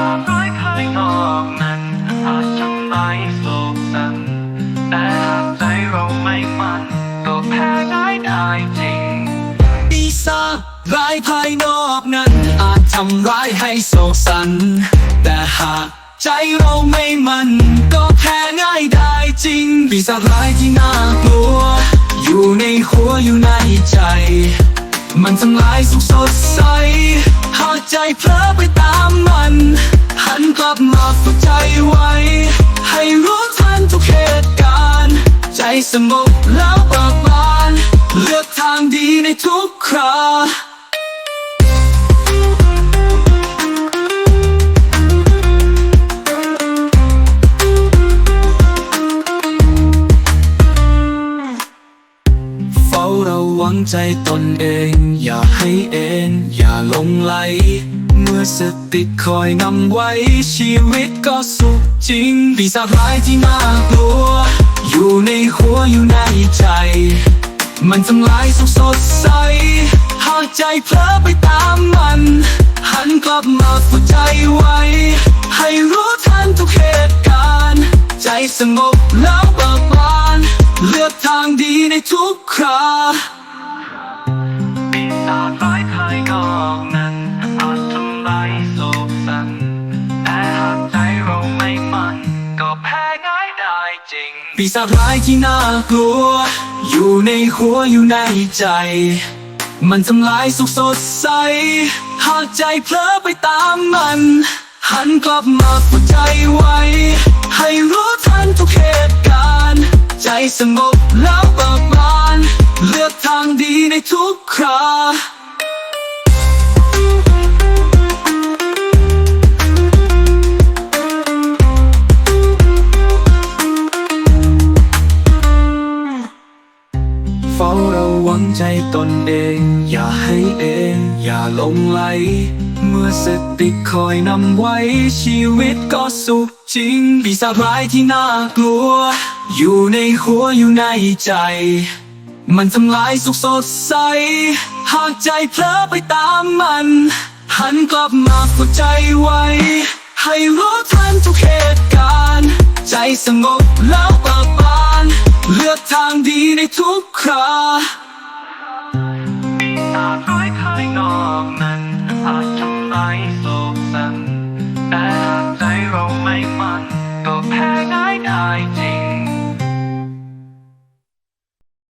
ควากร้ายภายนอกนั้นอาจทำใายโลกสั่นแต่หากใจเราไม่มันก็แพ้ได้ได้จริงปีศาจร้ายภายนอกนั้น อาจทำร้ายให้โศกสัน แต่หากใจเราไม่มันก็แพ้ง่ายได้จริงปีศาจร้ายที่น่ากลัว อยู่ในหัวอยู่ในใจ มันทำลายสุขสดใส หากใจเพลอไป หันกลับมาฝึกใจไว้ ให้รู้ทันทุกเหตุการณ์ ใจสงบแล้วเบิกบาน เลือกทางดีในทุกคราเฝ้าระวังใจตนเอง อย่าให้เอ็นอย่าลงไหล เมื่อสติคอยนำไว้ชีวิตก็สุขจริงปีศาจร้ายที่น่ากลัว อยู่ในหัวอยู่ในใจ มันทำลายสุขสดใส หากใจเพลอไปตามมัน หันกลับมาฝึกใจไว้ ให้รู้ทันทุกเหตุการณ์ ใจสงบแล้วเบิกบาน เลือกทางดีในทุกครา ปีศาจร้ายที่น่ากลัว อยู่ในหัวอยู่ในใจ มันทำลายสุขสดใส หากใจเพลอไปตามมัน หันกลับมาฝึกใจไว้ ให้รู้ทันทุกเหตุการณ์ ใจสงบแล้วเบิกบาน เลือกทางดีในทุกครา ระวังใจตนเอง อย่าให้เอง อย่าหลงไหล เมื่อสติคอยนำไว้ชีวิตก็สุขจริงปีศาจร้ายที่น่ากลัว อยู่ในหัวอยู่ในใจ มันทำลายสุขสดใส หากใจเพลอไปตามมัน หันกลับมาฝึกใจไว้ ให้รู้ทันทุกเหตุการณ์ ใจสงบแล้วเบิกบาน เลือกทางดีในทุกครา อาจทำร้ายโลกสั่แต่ใจเราไม่มัน ก็แพ้ง่ายได้จริง